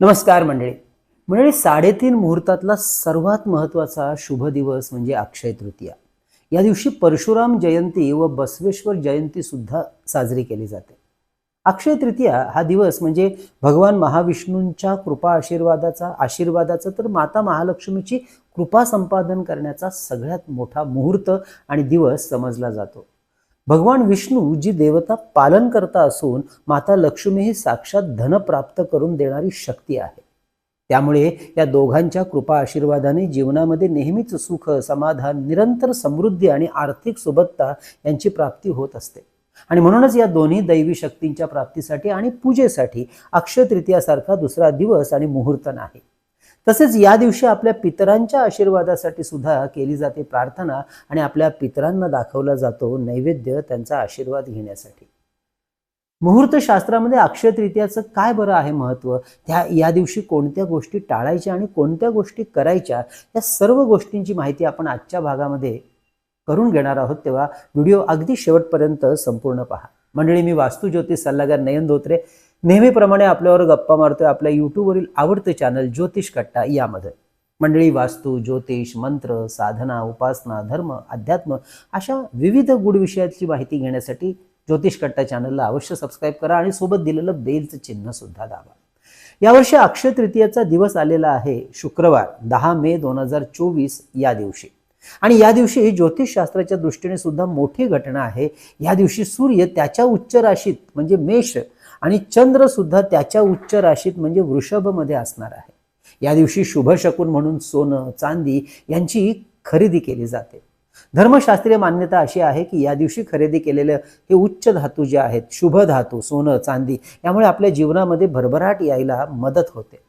नमस्कार मंडळी. मंडळी साडेतीन मुहूर्तातला सर्वात महत्त्वाचा शुभ दिवस म्हणजे अक्षय तृतीया. या दिवशी परशुराम जयंती व बसवेश्वर जयंती सुद्धा साजरी केली जाते. अक्षय तृतीया हा दिवस म्हणजे भगवान महाविष्णूंच्या कृपा आशीर्वादाचा आशीर्वादाचा तर माता महालक्ष्मीची कृपा संपादन करण्याचा सगळ्यात मोठा मुहूर्त आणि दिवस समजला जातो. भगवान विष्णू जी देवता पालन करता असून माता लक्ष्मी ही साक्षात धन प्राप्त करून देणारी शक्ती आहे. त्यामुळे या दोघांच्या कृपा आशीर्वादाने जीवनामध्ये नेहमीच सुख समाधान निरंतर समृद्धी आणि आर्थिक सुबत्ता यांची प्राप्ती होत असते. आणि म्हणूनच या दोन्ही दैवी शक्तींच्या प्राप्तीसाठी आणि पूजेसाठी अक्षय तृतीयासारखा दुसरा दिवस आणि मुहूर्त नाही. तसेच या दिवशी आपल्या पितरांच्या आशीर्वादासाठी सुद्धा केली जाते प्रार्थना आणि आपल्या पितरांना दाखवला जातो नैवेद्य त्यांचा आशीर्वाद घेण्यासाठी. मुहूर्त शास्त्रामध्ये अक्षय तृतीयाचं काय बरं आहे महत्त्व त्या या दिवशी कोणत्या गोष्टी टाळायच्या आणि कोणत्या गोष्टी करायच्या? या सर्व गोष्टींची माहिती आपण आजच्या भागामध्ये करून घेणार आहोत. तेव्हा व्हिडिओ अगदी शेवटपर्यंत संपूर्ण पहा. मंडळी मी वास्तू ज्योतिष सल्लागार नयन धोत्रे. नेहमीप्रमाणे आपल्यावर गप्पा मारतोय आपल्या यूट्यूबवरील आवडते चॅनल ज्योतिष कट्टा यामध्ये. मंडळी वास्तू ज्योतिष मंत्र साधना उपासना धर्म अध्यात्म अशा विविध गुढ विषयाची माहिती घेण्यासाठी ज्योतिष कट्टा चॅनलला अवश्य सबस्क्राईब करा आणि सोबत दिलेलं बेलचं चिन्ह सुद्धा दाबा. यावर्षी अक्षय तृतीयाचा दिवस आलेला आहे शुक्रवार दहा मे दोन हजार चोवीस या दिवशी. आणि या दिवशी ज्योतिषशास्त्राच्या दृष्टीने सुद्धा मोठी घटना आहे. या दिवशी सूर्य त्याच्या उच्च राशीत म्हणजे मेष आणि चंद्र सुद्धा त्याच्या उच्च राशीत म्हणजे वृषभमध्ये असणार आहे. या दिवशी शुभ शकून म्हणून सोनं चांदी यांची खरेदी केली जाते. धर्मशास्त्रीय मान्यता अशी आहे की या दिवशी खरेदी केलेले हे उच्च धातू जे आहेत शुभ धातू सोनं चांदी यामुळे आपल्या जीवनामध्ये भरभराट यायला मदत होते.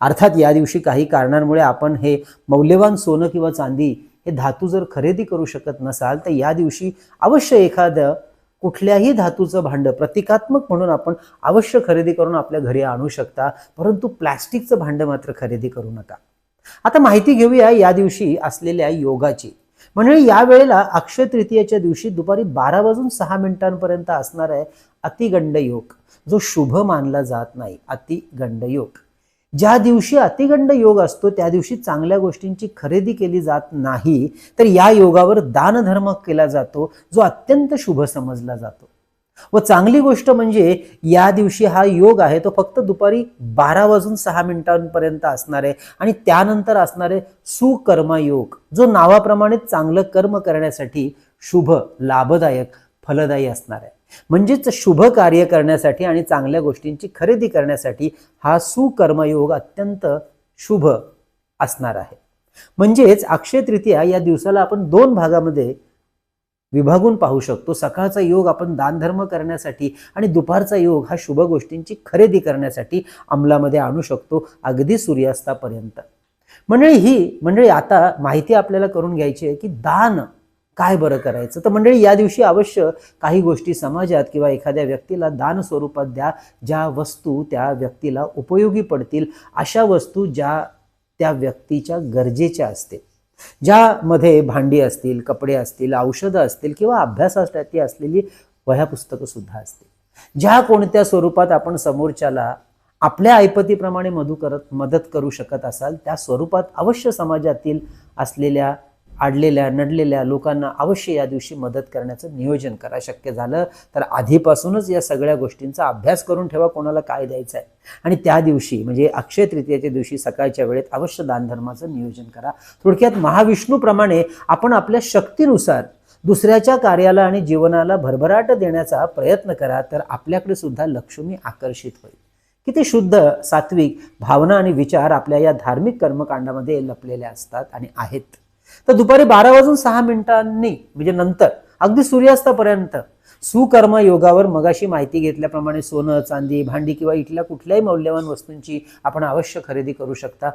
अर्थात या दिवशी काही कारणांमुळे आपण हे मौल्यवान सोनं किंवा चांदी हे धातू जर खरेदी करू शकत नसाल तर या दिवशी अवश्य एखादं कुठल्याही धातूचं भांडं प्रतिकात्मक म्हणून आपण अवश्य खरेदी करून आपल्या घरी आणू शकता परंतु प्लॅस्टिकचं भांडं मात्र खरेदी करू नका. आता माहिती घेऊया या दिवशी असलेल्या योगाची. म्हणजे या वेळेला अक्षय तृतीयेच्या दिवशी दुपारी बारा वाजून सहा मिनिटांपर्यंत असणार आहे अतिगंड योग जो शुभ मानला जात नाही अतिगंड योग. ज्या दिवशी अतिगंड योग असतो त्या दिवशी चांगल्या गोष्टींची खरेदी केली जात नाही तर या योगावर दानधर्म केला जातो जो अत्यंत शुभ समजला जातो. व चांगली गोष्ट म्हणजे या दिवशी हा योग आहे तो फक्त दुपारी बारा वाजून सहा मिनिटांपर्यंत असणार आहे आणि त्यानंतर असणारे सुकर्मयोग जो नावाप्रमाणे चांगलं कर्म करण्यासाठी शुभ लाभदायक फलदायी असणार आहे. म्हणजेच शुभ कार्य करण्यासाठी आणि चांगल्या गोष्टींची खरेदी करण्यासाठी हा सुकर्मयोग अत्यंत शुभ असणार आहे. म्हणजेच अक्षय तृतीया या दिवसाला आपण दोन भागामध्ये विभागून पाहू शकतो. सकाळचा योग आपण दानधर्म करण्यासाठी आणि दुपारचा योग हा शुभ गोष्टींची खरेदी करण्यासाठी अंमलामध्ये आणू शकतो अगदी सूर्यास्तापर्यंत. मंडळी ही मंडळी आता माहिती आपल्याला करून घ्यायची आहे की दान काय बरं करायचं? तर मंडळी या दिवशी अवश्य काही गोष्टी समाजात किंवा एखाद्या व्यक्तीला दान स्वरूपात द्या ज्या वस्तू त्या व्यक्तीला उपयोगी पडतील. अशा वस्तू ज्या त्या व्यक्तीच्या गरजेच्या असतील. ज्यामध्ये भांडी असतील कपडे असतील औषधं असतील किंवा अभ्यासासाठी असलेली वह्या पुस्तकंसुद्धा असतील. ज्या कोणत्या स्वरूपात आपण समोरच्याला आपल्या ऐपतीप्रमाणे मधू करत मदत करू शकत असाल त्या स्वरूपात अवश्य समाजातील असलेल्या आडलेल्या नडलेल्या लोकांना अवश्य या दिवशी मदत करण्याचं नियोजन करा. शक्य झालं तर आधीपासूनच या सगळ्या गोष्टींचा अभ्यास करून ठेवा कोणाला काय द्यायचं आहे आणि त्या दिवशी म्हणजे अक्षय तृतीयेच्या दिवशी सकाळच्या वेळेत अवश्य दानधर्माचं नियोजन करा. थोडक्यात महाविष्णूप्रमाणे आपण आपल्या शक्तीनुसार दुसऱ्याच्या कार्याला आणि जीवनाला भरभराट देण्याचा प्रयत्न करा तर आपल्याकडे सुद्धा लक्ष्मी आकर्षित होईल. किती शुद्ध सात्विक भावना आणि विचार आपल्या या धार्मिक कर्मकांडामध्ये लपलेल्या असतात आणि आहेत. तर दुपारी बारा वाजून सहा मिनिटांनी म्हणजे नंतर अगदी सूर्यास्तापर्यंत सुकर्म योगावर मगाशी माहिती घेतल्याप्रमाणे सोनं चांदी भांडी किंवा इथल्या कुठल्याही मौल्यवान वस्तूंची आपण अवश्य खरेदी करू शकता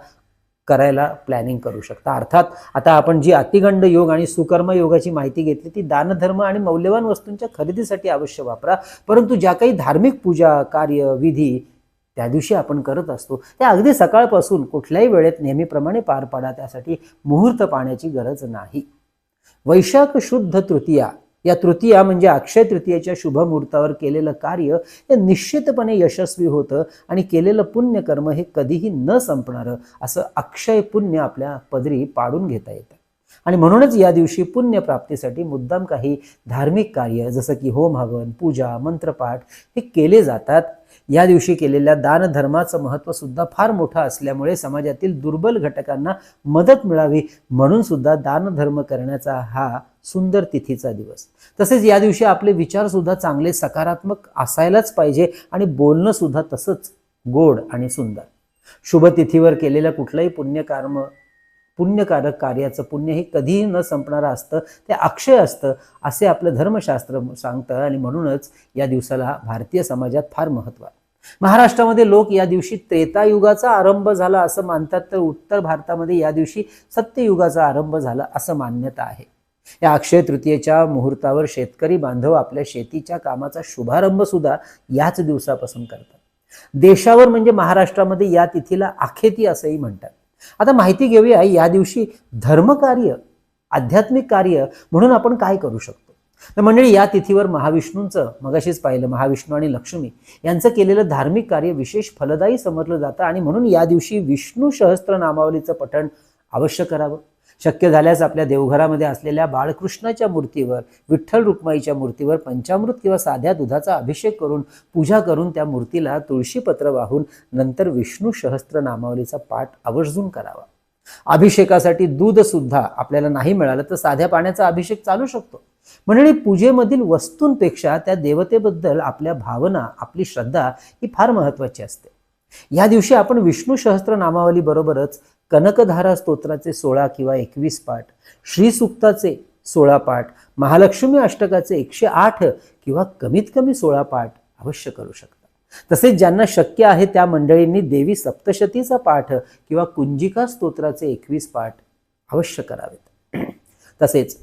करायला प्लॅनिंग करू शकता. अर्थात आता आपण जी अतिगंड योग आणि सुकर्म योगाची माहिती घेतली ती दानधर्म आणि मौल्यवान वस्तूंच्या खरेदीसाठी अवश्य वापरा. परंतु ज्या काही धार्मिक पूजा कार्य विधी त्या दिवशी आपण करत असतो. त्या अगदी सकाळपासून कुठल्याही वेळेत नेहमीप्रमाणे पार पाडा त्यासाठी मुहूर्त पाण्याची गरज नाही. वैशाख शुद्ध तृतीया या तृतीया म्हणजे अक्षय तृतीयेच्या शुभ मुहूर्तावर केलेलं कार्य हे निश्चितपणे यशस्वी होतं आणि केलेलं पुण्यकर्म हे कधीही न संपणारं असं अक्षय पुण्य आपल्या पदरी पाडून घेता येतं. आणि म्हणूनच या दिवशी पुण्यप्राप्तीसाठी मुद्दाम काही धार्मिक कार्य जसं की होम हवन पूजा मंत्रपाठ हे केले जातात. या दिवशी केलेल्या दानधर्माचं महत्त्व सुद्धा फार मोठं असल्यामुळे समाजातील दुर्बल घटकांना मदत मिळावी म्हणून सुद्धा दानधर्म करण्याचा हा सुंदर तिथीचा दिवस. तसेच या दिवशी आपले विचार सुद्धा चांगले सकारात्मक असायलाच पाहिजे आणि बोलणं सुद्धा तसंच गोड आणि सुंदर. शुभ तिथीवर केलेलं कुठलंही पुण्यकर्म पुण्यकारक कार्याचं पुण्य हे कधीही न संपणारं असतं ते अक्षय असतं असे आपलं धर्मशास्त्र सांगतं आणि म्हणूनच या दिवसाला भारतीय समाजात फार महत्त्व आहे. महाराष्ट्रामध्ये लोक या दिवशी त्रेतायुगाचा आरंभ झाला असं मानतात तर उत्तर भारतामध्ये या दिवशी सत्ययुगाचा आरंभ झाला असं मान्यता आहे. या अक्षय तृतीयेच्या मुहूर्तावर शेतकरी बांधव आपल्या शेतीच्या कामाचा शुभारंभ सुद्धा याच दिवसापासून करतात. देशावर म्हणजे महाराष्ट्रामध्ये या तिथीला आखेती असंही म्हणतात. आता माहिती घेऊया या दिवशी धर्मकार्य आध्यात्मिक कार्य म्हणून आपण काय करू शकतो? तर मंडळी या तिथीवर महाविष्णूंचं मगाशीच पाहिलं महाविष्णू आणि लक्ष्मी यांचं केलेलं धार्मिक कार्य विशेष फलदायी समजलं जातं आणि म्हणून या दिवशी विष्णू सहस्त्र नामावलीचं पठण अवश्य करावं. शक्य झाल्यास आपल्या देवघरामध्ये असलेल्या बाळकृष्णाच्या मूर्तीवर विठ्ठल रुक्माईच्या मूर्तीवर पंचामृत किंवा साध्या दुधाचा अभिषेक करून पूजा करून त्या मूर्तीला तुळशीपत्र वाहून नंतर विष्णू सहस्त्र नामावलीचा पाठ आवर्जून करावा. अभिषेकासाठी दूध सुद्धा आपल्याला नाही मिळालं तर साध्या पाण्याचा अभिषेक चालू शकतो. मंडळी पूजेमधील वस्तूंपेक्षा त्या देवतेबद्दल आपल्या भावना आपली श्रद्धा ही फार महत्वाची असते. या दिवशी आपण विष्णू सहस्त्र नामावली बरोबरच कनकधारा स्तोत्राचे सोळा किंवा एकवीस पाठ श्रीसुक्ताचे सोळा पाठ महालक्ष्मी अष्टकाचे एकशे आठ किंवा कमीत कमी सोळा पाठ अवश्य करू शकता. तसेच ज्यांना शक्य आहे त्या मंडळींनी देवी सप्तशतीचा पाठ किंवा कुंजिका स्तोत्राचे एकवीस पाठ अवश्य करावेत. तसेच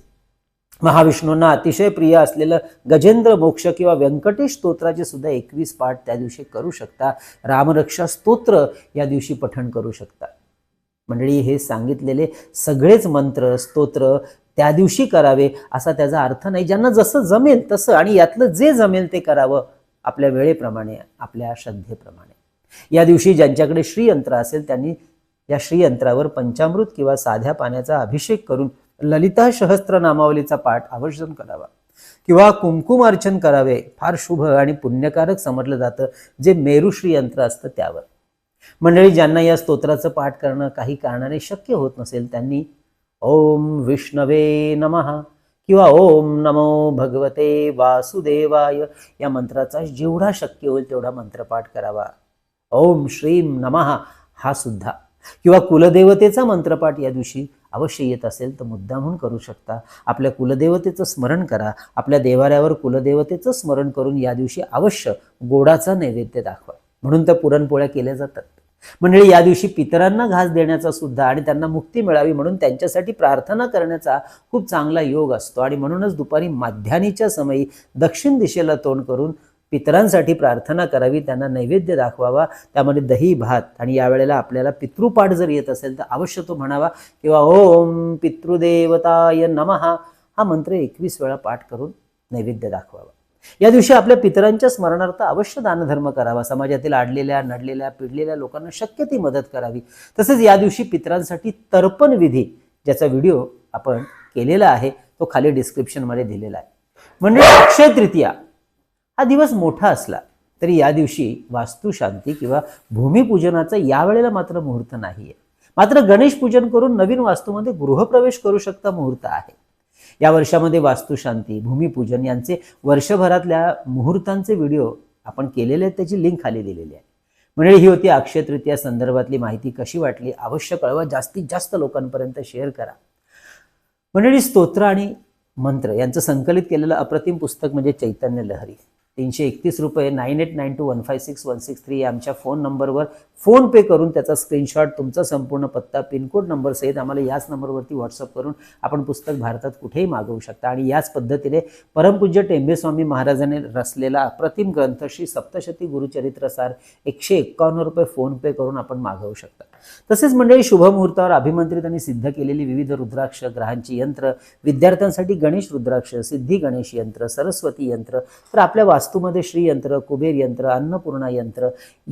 महाविष्णूंना अतिशय प्रिय असलेलं गजेंद्र मोक्ष किंवा व्यंकटेश स्तोत्राचे सुद्धा एकवीस पाठ त्या दिवशी करू शकता. रामरक्षा स्तोत्र या दिवशी पठण करू शकता. मंडळी हे सांगितलेले सगळेच मंत्र स्तोत्र त्या दिवशी करावे असा त्याचा अर्थ नाही. ज्यांना जसं जमेल तसं आणि यातलं जे जमेल ते करावं आपल्या वेळेप्रमाणे आपल्या श्रद्धेप्रमाणे. या दिवशी ज्यांच्याकडे श्रीयंत्र असेल त्यांनी या श्रीयंत्रावर पंचामृत किंवा साध्या पाण्याचा अभिषेक करून ललिता सहस्त्र नामावलीचा पाठ आवर्जन करावा. किंवा कुमकुम अर्चन करावे फार शुभ आणि पुण्यकारक समजलं जातं जे मेरू यंत्र असतं त्यावर. मंडळी ज्यांना या स्तोत्राचं पाठ करणं काही कारणाने शक्य होत नसेल त्यांनी ओम विष्णवे नमः किंवा ओम नमो भगवते वासुदेवाय या मंत्राचा जेवढा शक्य होईल तेवढा मंत्रपाठ करावा. ओम श्रीम नमः हा सुद्धा. किंवा कुलदेवतेचा मंत्रपाठ या दिवशी अवश्य येत असेल तर मुद्दामहून करू शकता. आपल्या कुलदेवतेचं स्मरण करा. आपल्या देवाऱ्यावर कुलदेवतेचं स्मरण करून या दिवशी अवश्य गोडाचा नैवेद्य दाखवा. म्हणून तर पुरणपोळ्या केल्या जातात. मंडळी या दिवशी पितरांना घास देण्याचा सुद्धा आणि त्यांना मुक्ती मिळावी म्हणून त्यांच्यासाठी प्रार्थना करण्याचा खूप चांगला योग असतो. आणि म्हणूनच दुपारी माध्यानीच्या समयी दक्षिण दिशेला तोंड करून पितरांसाठी प्रार्थना करावी त्यांना नैवेद्य दाखवावा त्यामध्ये दही भात आणि यावेळेला आपल्याला पितृपाठ जर येत असेल तर अवश्य तो म्हणावा किंवा ओम पितृदेवताय नमहा हा मंत्र एकवीस वेळा पाठ करून नैवेद्य दाखवावा. या दिवशी आपल्या पितरांच्या स्मरणार्थ अवश्य दानधर्म करावा. समाजातील आडलेल्या नडलेल्या पिडलेल्या लोकांना शक्य ती मदत करावी. तसेच या दिवशी पितरांसाठी तर्पण विधी ज्याचा व्हिडिओ आपण केलेला आहे तो खाली डिस्क्रिप्शनमध्ये दिलेला आहे. म्हणजे अक्षय तृतीया हा दिवस मोठा असला तरी या दिवशी वास्तुशांती किंवा भूमिपूजनाचा यावेळेला मात्र मुहूर्त नाही आहे मात्र गणेश पूजन करून नवीन वास्तूमध्ये गृहप्रवेश करू शकता मुहूर्त आहे. या वर्षामध्ये वास्तुशांती भूमिपूजन यांचे वर्षभरातल्या मुहूर्तांचे व्हिडिओ आपण केलेले आहेत त्याची लिंक खाली दिलेली आहे. म्हणजे ही होती अक्षय तृतीया संदर्भातली माहिती. कशी वाटली? अवश्य कळवा. जास्तीत जास्त लोकांपर्यंत शेअर करा. मंडळी स्तोत्र आणि मंत्र यांचं संकलित केलेलं अप्रतिम पुस्तक म्हणजे चैतन्य लहरी. तीनशे एकतीस रुपये nine eight nine two one five six one six three आमच्या फोन नंबरवर फोन पे करून त्याचा स्क्रीनशॉट तुमचा संपूर्ण पत्ता पिनकोड नंबर सहित आम्हाला याच नंबरवरती व्हॉट्सअप करून आपण पुस्तक भारतात कुठेही मागवू शकता. आणि याच पद्धतीने परमपूज्य टेंबेस्वामी महाराजांनी रचलेला अप्रतिम ग्रंथ श्री सप्तशती गुरुचरित्रसार एकशे एक्कावन्न रुपये फोन पे करून आपण मागवू शकता. तसेच मंडळी शुभ मुहूर्तावर अभिमंत्रित आणि सिद्ध केलेली विविध रुद्राक्ष ग्रहांची यंत्र विद्यार्थ्यांसाठी गणेश रुद्राक्ष सिद्धी गणेश यंत्र सरस्वती यंत्र तर आपल्या वास्तूमध्ये श्रीयंत्र कुबेर यंत्र अन्नपूर्णा यंत्र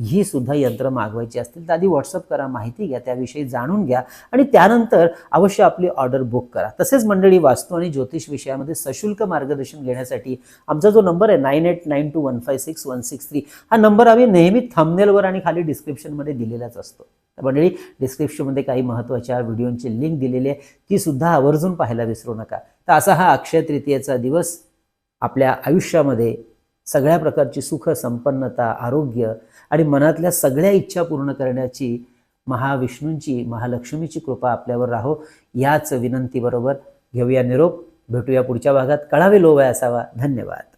ही सुद्धा यंत्र मागवायची असतील तर आधी व्हॉट्सअप करा माहिती घ्या त्याविषयी जाणून घ्या आणि त्यानंतर अवश्य आपली ऑर्डर बुक करा. तसेच मंडळी वास्तू आणि ज्योतिष विषयामध्ये सशुल्क मार्गदर्शन घेण्यासाठी आमचा जो नंबर आहे nine eight nine two one five six one six three हा नंबर आम्ही नेहमी थंबनेलवर आणि खाली डिस्क्रिप्शनमध्ये दिलेलाच असतो. तर मंडळी डिस्क्रिप्शनमध्ये काही महत्त्वाच्या व्हिडिओंची लिंक दिलेली आहे. ती सुद्धा आवर्जून पाहायला विसरू नका. तर असा हा अक्षय तृतीयेचा दिवस आपल्या आयुष्यामध्ये सगळ्या प्रकारची सुख संपन्नता आरोग्य आणि मनातल्या सगळ्या इच्छा पूर्ण करण्याची महाविष्णूंची महालक्ष्मीची कृपा आपल्यावर राहो याच विनंतीबरोबर घेऊया निरोप. भेटूया पुढच्या भागात. कळावे लोवाय असावा. धन्यवाद.